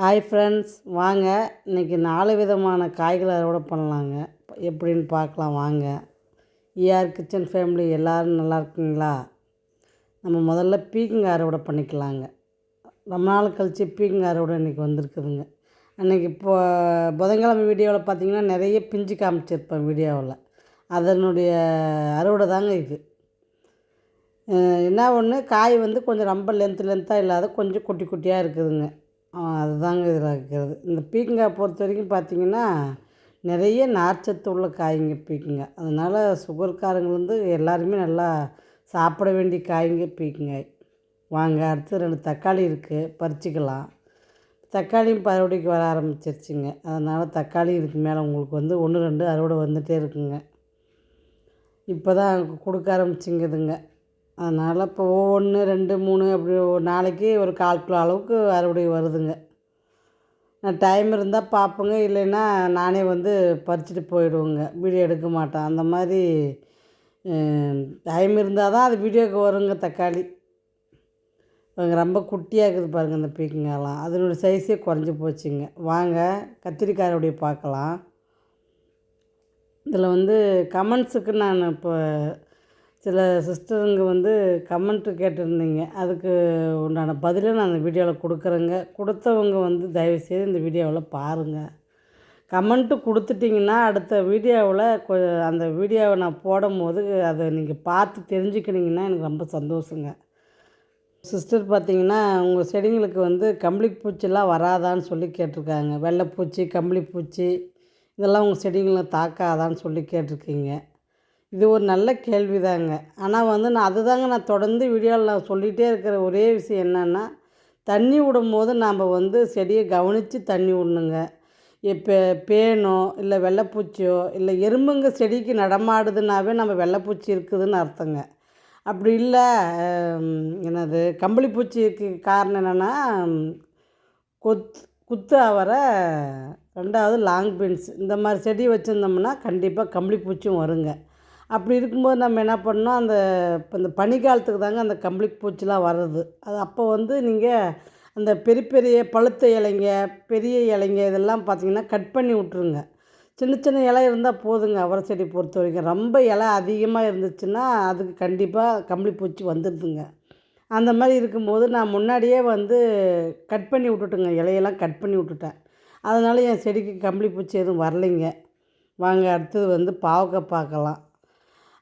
Hi friends வாங்க. இன்றைக்கி நாலு விதமான காய்களை அறுவடை பண்ணலாங்க. எப்படின்னு பார்க்கலாம் வாங்க. ஏஆர் கிச்சன் ஃபேமிலி எல்லோரும் நல்லா இருக்கீங்களா? நம்ம முதல்ல பீக்கங்காய் அறுவடை பண்ணிக்கலாங்க. ரொம்ப நாள் கழித்து பீக்கங்காய் அறுவடை இன்றைக்கி வந்திருக்குதுங்க. அன்றைக்கி இப்போ புதன்கிழமை வீடியோவில் பார்த்தீங்கன்னா நிறைய பிஞ்சு காமிச்சிருப்பேன் வீடியோவில். அதனுடைய அறுவடை தாங்க இது. என்ன ஒன்று காய் வந்து கொஞ்சம் ரொம்ப லென்த்து லென்த்தாக இல்லாத கொஞ்சம் குட்டி குட்டியாக இருக்குதுங்க. அதுதாங்க இதில் இருக்கிறது. இந்த பீக்கங்காய் பொறுத்த வரைக்கும் பார்த்தீங்கன்னா நிறைய நார்ச்சத்து உள்ள காய்ங்க பீக்கங்காய் அதனால் சுகர்காரங்கள் வந்து எல்லாருமே நல்லா சாப்பிட வேண்டிய காய்ங்க பீக்கங்காய் வாங்க அடுத்து ரெண்டு தக்காளி இருக்குது பறிச்சிக்கலாம். தக்காளியும் பருவடைக்கு வர ஆரம்பிச்சிருச்சுங்க. அதனால் தக்காளி இதுக்கு மேலே உங்களுக்கு வந்து ஒன்று ரெண்டு அறுவடை வந்துகிட்டே இருக்குங்க. இப்போ தான் கொடுக்க ஆரம்பிச்சிங்குதுங்க. அதனால் இப்போ ஒன்று ரெண்டு மூணு அப்படி ஒரு நாளைக்கு ஒரு கால் கிலோ அளவுக்கு அறுவடை வருதுங்க. நான் டைம் இருந்தால் பார்ப்பேங்க. இல்லைன்னா நானே வந்து பறிச்சுட்டு போயிடுவேங்க. வீடியோ எடுக்க மாட்டேன். அந்த மாதிரி டைம் இருந்தால் தான் அது வீடியோக்கு வருங்க தக்காளி. ரொம்ப குட்டியாக இருக்குது பாருங்கள் இந்த பீக்கங்காயெல்லாம் அதனுடைய சைஸே குறைஞ்சி போச்சுங்க. வாங்க கத்திரிக்காய் பார்க்கலாம். இதில் வந்து கமெண்ட்ஸுக்கு நான் இப்போ சில சிஸ்டருங்க வந்து கமெண்ட்டு கேட்டிருந்தீங்க. அதுக்கு உண்டான பதிலை நான் அந்த வீடியோவில் கொடுக்குறேங்க. கொடுத்தவங்க வந்து தயவுசெய்து இந்த வீடியோவில் பாருங்கள் கமெண்ட்டு கொடுத்துட்டிங்கன்னா அடுத்த வீடியோவில் கொ அந்த வீடியோவை நான் போடும்போது அதை நீங்கள் பார்த்து தெரிஞ்சுக்கினீங்கன்னா எனக்கு ரொம்ப சந்தோஷங்க. சிஸ்டர் பார்த்தீங்கன்னா உங்கள் செடிங்களுக்கு வந்து கம்பளி பூச்சிலாம் வராதான்னு சொல்லி கேட்டிருக்காங்க. வெள்ளைப்பூச்சி கம்பளி பூச்சி இதெல்லாம் உங்கள் செடிங்களை தாக்காதான்னு சொல்லி கேட்டிருக்கீங்க. இது ஒரு நல்ல கேள்வி தாங்க ஆனால் வந்து நான் அதுதாங்க நான் தொடர்ந்து வீடியோவில் நான் சொல்லிகிட்டே இருக்கிற ஒரே விஷயம் என்னென்னா தண்ணி விடும்போது நாம் வந்து செடியை கவனித்து தண்ணி விடணுங்க. இப்போ பேனோ இல்லை வெள்ளைப்பூச்சியோ இல்லை எறும்புங்க செடிக்கு நடமாடுதுனாவே நம்ம வெள்ளைப்பூச்சி இருக்குதுன்னு அர்த்தங்க. அப்படி இல்லை என்னது கம்பளி பூச்சிக்கு காரணம் என்னென்னா கொத் குத்து அவரை ரெண்டாவது லாங் பீன்ஸ் இந்த மாதிரி செடி வச்சுருந்தோம்னா கண்டிப்பாக கம்பளி பூச்சியும் வருங்க. அப்படி இருக்கும்போது நம்ம என்ன பண்ணோம் அந்த இப்போ இந்த பனிக்காலத்துக்கு தாங்க அந்த கம்பளி பூச்சிலாம் வர்றது. அது அப்போ வந்து நீங்கள் அந்த பெரிய பெரிய பழுத்த இலைங்க பெரிய இலைங்க இதெல்லாம் பார்த்தீங்கன்னா கட் பண்ணி விட்ருங்க சின்ன சின்ன இலை இருந்தால் போதுங்க அவரை செடி பொறுத்த வரைக்கும். ரொம்ப இலை அதிகமாக இருந்துச்சுன்னா அதுக்கு கண்டிப்பாக கம்பளி பூச்சி வந்துடுதுங்க. அந்த மாதிரி இருக்கும்போது நான் முன்னாடியே வந்து கட் பண்ணி விட்டுட்டுங்க இலையெல்லாம் கட் பண்ணி விட்டுட்டேன். அதனால் என் செடிக்கு கம்பளி பூச்சி எதுவும் வரலைங்க. வாங்க அடுத்தது வந்து பாவக்காய் பார்க்கலாம்.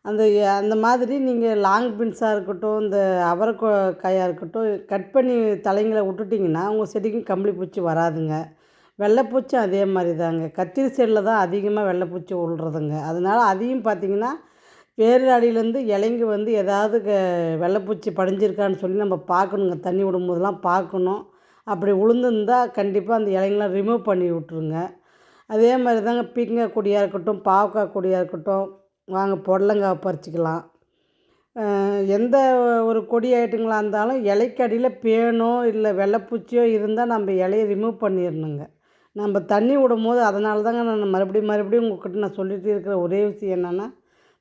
அந்த அந்த மாதிரி நீங்கள் லாங் பீன்ஸாக இருக்கட்டும் இந்த அவரைக்காயாக இருக்கட்டும் கட் பண்ணி தலைங்களை விட்டுட்டிங்கன்னா உங்கள் செடிக்கும் கம்பளி பூச்சி வராதுங்க. வெள்ளைப்பூச்சி அதே மாதிரி தாங்க கத்திரி செடியில் தான் அதிகமாக வெள்ளைப்பூச்சி விழுறதுங்க அதனால் அதையும் பார்த்திங்கன்னா வேறு அடியிலேருந்து இலைங்க வந்து ஏதாவது க வெள்ளைப்பூச்சி படிஞ்சிருக்கான்னு சொல்லி நம்ம பார்க்கணுங்க தண்ணி விடும்போதெல்லாம் பார்க்கணும் அப்படி உளுந்துருந்தால் கண்டிப்பாக அந்த இலைங்களாம் ரிமூவ் பண்ணி விட்ருங்க அதே மாதிரி தாங்க பீக்கங்காய் கொடியாக இருக்கட்டும் பாவக்காய் கொடியாக இருக்கட்டும் வாங்க புடலங்காய் பறிச்சிக்கலாம். எந்த ஒரு கொடி ஐட்டங்களாக இருந்தாலும் இலைக்கடியில் பேனோ இல்லை வெள்ளைப்பூச்சியோ இருந்தால் நம்ம இலையை ரிமூவ் பண்ணிடணுங்க. நம்ம தண்ணி விடும் போது அதனால தாங்க நான் மறுபடியும் மறுபடியும் உங்கள்கிட்ட நான் சொல்லிகிட்டு இருக்கிற ஒரே விஷயம் என்னென்னா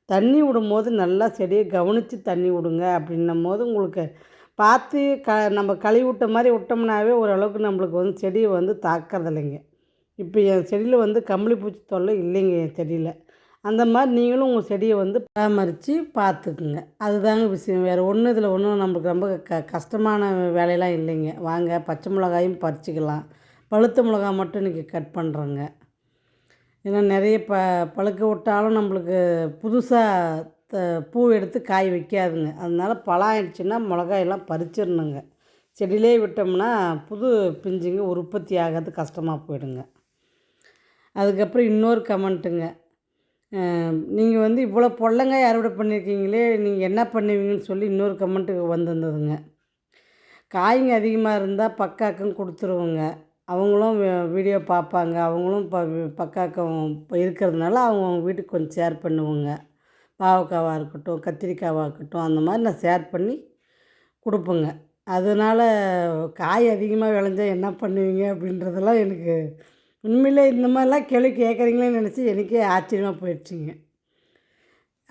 தண்ணி விடும்போது நல்லா செடியை கவனித்து தண்ணி விடுங்க அப்படின்னும் போது உங்களுக்கு பார்த்து க நம்ம கழுவி விட்ட மாதிரி விட்டோம்னாவே ஓரளவுக்கு நம்மளுக்கு வந்து செடியை வந்து தாக்கறதில்லைங்க. இப்போ என் செடியில் வந்து கம்பளி பூச்சி தொல்லை இல்லைங்க என் செடியில். அந்த மாதிரி நீங்களும் உங்கள் செடியை வந்து பராமரித்து பார்த்துக்குங்க. அதுதாங்க விஷயம். வேறு ஒன்றும் இதில் ஒன்றும் நம்மளுக்கு ரொம்ப க கஷ்டமான வேலையெல்லாம் இல்லைங்க. வாங்க பச்சை மிளகாயும் பறிச்சிக்கலாம். பழுத்த மிளகா மட்டும் இன்றைக்கி கட் பண்ணுறோங்க ஏன்னா நிறைய ப பழுக்க விட்டாலும் நம்மளுக்கு புதுசாக த பூ எடுத்து காய் வைக்காதுங்க. அதனால் பழம் ஆயிடுச்சுன்னா மிளகாயெல்லாம் பறிச்சிடணுங்க. செடியிலே விட்டோம்னா புது பிஞ்சுங்க உற்பத்தி ஆகிறது கஷ்டமாக போயிடுங்க. அதுக்கப்புறம் இன்னொரு கமெண்ட்டுங்க நீங்கள் வந்து இவ்வளோ பொடலங்காய் அறுவடை பண்ணியிருக்கீங்களே நீங்கள் என்ன பண்ணுவீங்கன்னு சொல்லி இன்னொரு கமெண்ட்டு வந்திருந்ததுங்க. காய்ங்க அதிகமாக இருந்தால் பக்காக்கம் கொடுத்துருவோங்க. அவங்களும் வீடியோ பார்ப்பாங்க. அவங்களும் ப பக்காக்கம் இருக்கிறதுனால அவங்க அவங்க வீட்டுக்கு கொஞ்சம் ஷேர் பண்ணுவோங்க. பாவக்காவாக இருக்கட்டும் கத்திரிக்காவாக இருக்கட்டும் அந்த மாதிரி நான் ஷேர் பண்ணி கொடுப்பேங்க. அதனால் காய் அதிகமாக விளைஞ்சால் என்ன பண்ணுவீங்க அப்படின்றதெல்லாம் எனக்கு உண்மையில் இந்த மாதிரிலாம் கேள்வி கேட்குறீங்களேன்னு நினச்சி எனக்கே ஆச்சரியமாக போயிடுச்சிங்க.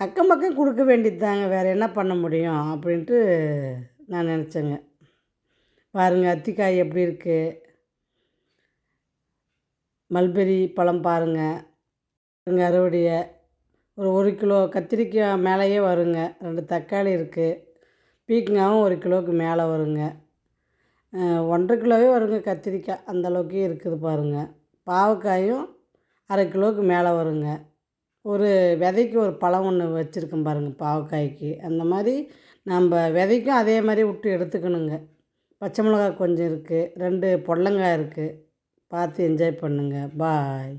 அக்கம் பக்கம் கொடுக்க வேண்டியது தாங்க வேறு என்ன பண்ண முடியும் அப்படின்ட்டு நான் நினச்சேங்க. பாருங்கள் அத்திக்காய் எப்படி இருக்குது மல்பெரி பழம் பாருங்கள் எங்கள் அறுவடையை. ஒரு ஒரு கிலோ கத்திரிக்காய் மேலேயே வருங்க. ரெண்டு தக்காளி இருக்குது பீக்கங்காவும் ஒரு கிலோவுக்கு மேலே வருங்க. ஒன்றரை கிலோவே வருங்க கத்திரிக்காய். அந்த அளவுக்கு இருக்குது பாருங்கள் பாவக்காயும் அரை கிலோவுக்கு மேலே வருங்க. ஒரு விதைக்கு ஒரு பழம் ஒன்று வச்சுருக்கோம் பாருங்கள் பாவக்காய்க்கு. அந்த மாதிரி நம்ம விதைக்கும் அதே மாதிரி விட்டு எடுத்துக்கணுங்க. பச்சை மிளகா கொஞ்சம் இருக்குது ரெண்டு பொடலங்காய் இருக்குது பார்த்து என்ஜாய் பண்ணுங்கள் பாய்